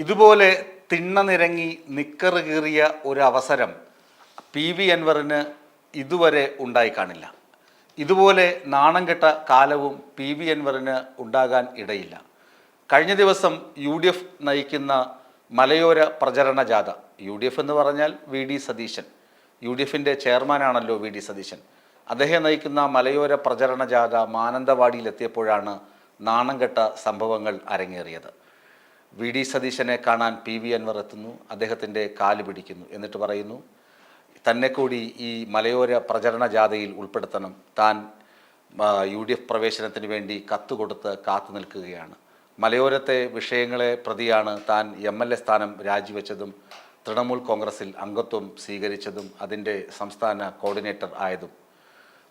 ഇതുപോലെ തിണ്ണ നിരങ്ങി നിക്കറ് കീറിയ ഒരു അവസരം പി വി അൻവറിന് ഇതുവരെ ഉണ്ടായി കാണില്ല. ഇതുപോലെ നാണം കെട്ട കാലവും പി വി അൻവറിന് ഉണ്ടാകാൻ ഇടയില്ല. കഴിഞ്ഞ ദിവസം യു ഡി എഫ് നയിക്കുന്ന മലയോര പ്രചരണ ജാഥ. യു ഡി എഫ് എന്ന് പറഞ്ഞാൽ V D Satheesan. U D എഫിന്റെ ചെയർമാനാണല്ലോ വി ഡി സതീശൻ. അദ്ദേഹം നയിക്കുന്ന മലയോര പ്രചരണ ജാഥ മാനന്തവാടിയിലെത്തിയപ്പോഴാണ് നാണം കെട്ട സംഭവങ്ങൾ അരങ്ങേറിയത്. വി ഡി സതീശനെ കാണാൻ പി വി അൻവർ എത്തുന്നു. അദ്ദേഹത്തിന്റെ കാൽ പിടിക്കുന്നു. എന്നിട്ട് പറയുന്നു തന്നെ കൂടി ഈ മലയോര പ്രചരണ ജാഥയിൽ ഉൾപ്പെടുത്തണം. താൻ യു ഡി എഫ് പ്രവേശനത്തിന് വേണ്ടി കത്ത് കൊടുത്ത് കാത്തു നിൽക്കുകയാണ്. മലയോരത്തെ വിഷയങ്ങളെ പ്രതിയാണ് താൻ എം എൽ എ സ്ഥാനം രാജിവെച്ചതും തൃണമൂൽ കോൺഗ്രസിൽ അംഗത്വം സ്വീകരിച്ചതും അതിന്റെ സംസ്ഥാന കോർഡിനേറ്റർ ആയതും.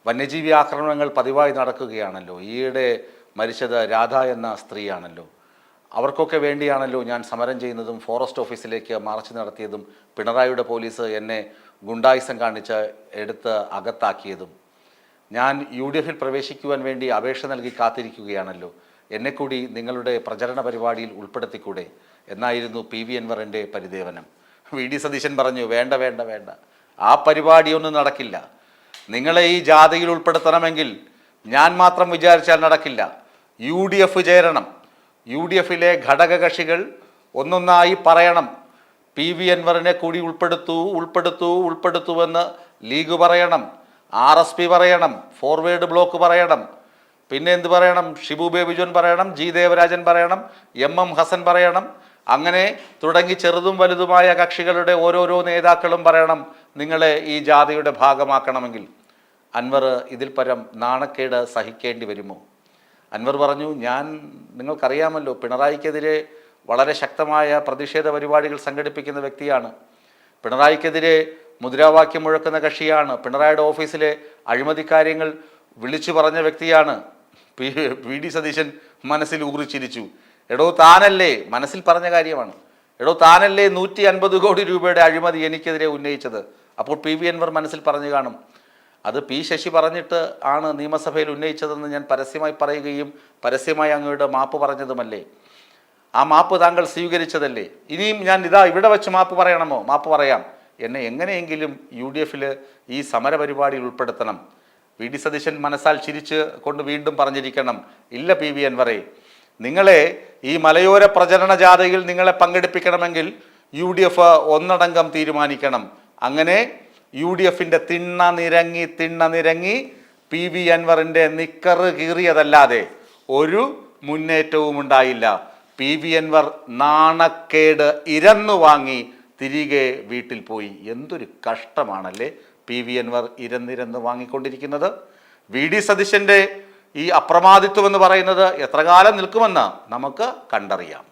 വന്യജീവി ആക്രമണങ്ങൾ പതിവായി നടക്കുകയാണല്ലോ. ഈയിടെ മരിച്ചത് രാധ എന്ന സ്ത്രീയാണല്ലോ. അവർക്കൊക്കെ വേണ്ടിയാണല്ലോ ഞാൻ സമരം ചെയ്യുന്നതും ഫോറസ്റ്റ് ഓഫീസിലേക്ക് മാർച്ച് നടത്തിയതും പിണറായിയുടെ പോലീസ് എന്നെ ഗുണ്ടായുസം കാണിച്ച് എടുത്ത് അകത്താക്കിയതും. ഞാൻ യു ഡി എഫിൽ പ്രവേശിക്കുവാൻ വേണ്ടി അപേക്ഷ നൽകി കാത്തിരിക്കുകയാണല്ലോ. എന്നെ കൂടി നിങ്ങളുടെ പ്രചരണ പരിപാടിയിൽ ഉൾപ്പെടുത്തിക്കൂടെ? എന്നായിരുന്നു പി വി അൻവറിന്റെ പരിദേവനം. വി ഡി സതീശൻ പറഞ്ഞു വേണ്ട വേണ്ട വേണ്ട. ആ പരിപാടിയൊന്നും നടക്കില്ല. നിങ്ങളെ ഈ ജാഥയിൽ ഉൾപ്പെടുത്തണമെങ്കിൽ ഞാൻ മാത്രം വിചാരിച്ചാൽ നടക്കില്ല. യു ഡി എഫ് ചേരണം. യു ഡി എഫിലെ ഘടകകക്ഷികൾ ഒന്നൊന്നായി പറയണം. പി വി അൻവറിനെ കൂടി ഉൾപ്പെടുത്തൂ ഉൾപ്പെടുത്തൂ ഉൾപ്പെടുത്തുവെന്ന് ലീഗ് പറയണം. ആർ എസ് പി പറയണം ഫോർവേഡ് ബ്ലോക്ക് പറയണം. പിന്നെ എന്ത് പറയണം? ഷിബു ബേബിജോൻ പറയണം ജി ദേവരാജൻ പറയണം എം എം ഹസൻ പറയണം. അങ്ങനെ തുടങ്ങി ചെറുതും വലുതുമായ കക്ഷികളുടെ ഓരോരോ നേതാക്കളും പറയണം. നിങ്ങളെ ഈ ജാതിയുടെ ഭാഗമാക്കണമെങ്കിൽ. അൻവർ ഇതിൽ പരം നാണക്കേട് സഹിക്കേണ്ടി വരുമോ? അൻവർ പറഞ്ഞു ഞാൻ നിങ്ങൾക്കറിയാമല്ലോ പിണറായിക്കെതിരെ വളരെ ശക്തമായ പ്രതിഷേധ പരിപാടികൾ സംഘടിപ്പിക്കുന്ന വ്യക്തിയാണ്. പിണറായിക്കെതിരെ മുദ്രാവാക്യം മുഴക്കുന്ന കക്ഷിയാണ്. പിണറായിയുടെ ഓഫീസിലെ അഴിമതി കാര്യങ്ങൾ വിളിച്ചു പറഞ്ഞ വ്യക്തിയാണ്. പി വി ഡി സതീശൻ മനസ്സിൽ ഊറിച്ചിരിച്ചു. എടോ താനല്ലേ? മനസ്സിൽ പറഞ്ഞ കാര്യമാണ്. എടോ താനല്ലേ നൂറ്റി അൻപത് കോടി രൂപയുടെ അഴിമതി എനിക്കെതിരെ ഉന്നയിച്ചത്? അപ്പോൾ പി വി അൻവർ മനസ്സിൽ പറഞ്ഞു കാണും. അത് പി ശശി പറഞ്ഞിട്ട് ആണ് നിയമസഭയിൽ ഉന്നയിച്ചതെന്ന് ഞാൻ പരസ്യമായി പറയുകയും പരസ്യമായി അങ്ങയുടെ മാപ്പ് പറഞ്ഞതുമല്ലേ? ആ മാപ്പ് താങ്കൾ സ്വീകരിച്ചതല്ലേ? ഇനിയും ഞാൻ ഇതാ ഇവിടെ വെച്ച് മാപ്പ് പറയണമോ? മാപ്പ് പറയാം. എന്നെ എങ്ങനെയെങ്കിലും യു ഡി എഫിൽ ഈ സമരപരിപാടിയിൽ ഉൾപ്പെടുത്തണം. വി ഡി സതീശൻ മനസ്സാൽ ചിരിച്ച് കൊണ്ട് വീണ്ടും പറഞ്ഞിരിക്കണം. ഇല്ല പി വി അൻവറെ നിങ്ങളെ ഈ മലയോര പ്രചരണ ജാഥയിൽ നിങ്ങളെ പങ്കെടുപ്പിക്കണമെങ്കിൽ യു ഡി എഫ് ഒന്നടങ്കം തീരുമാനിക്കണം. അങ്ങനെ യു ഡി എഫിന്റെ തിണ്ണ നിരങ്ങി തിണ്ണ നിരങ്ങി പി വി അൻവറിന്റെ നിക്കറ് കീറിയതല്ലാതെ ഒരു മുന്നേറ്റവും ഉണ്ടായില്ല പി വി അൻവർ നാണക്കേട് ഇരന്നു വാങ്ങി തിരികെ വീട്ടിൽ പോയി. എന്തൊരു കഷ്ടമാണല്ലേ പി വി അൻവർ ഇരന്നിരന്ന് വാങ്ങിക്കൊണ്ടിരിക്കുന്നത്. വി ഡി സതീശന്റെ ഈ അപ്രമാദിത്വം എന്ന് പറയുന്നത് എത്ര കാലം നിൽക്കുമെന്ന് നമുക്ക് കണ്ടറിയാം.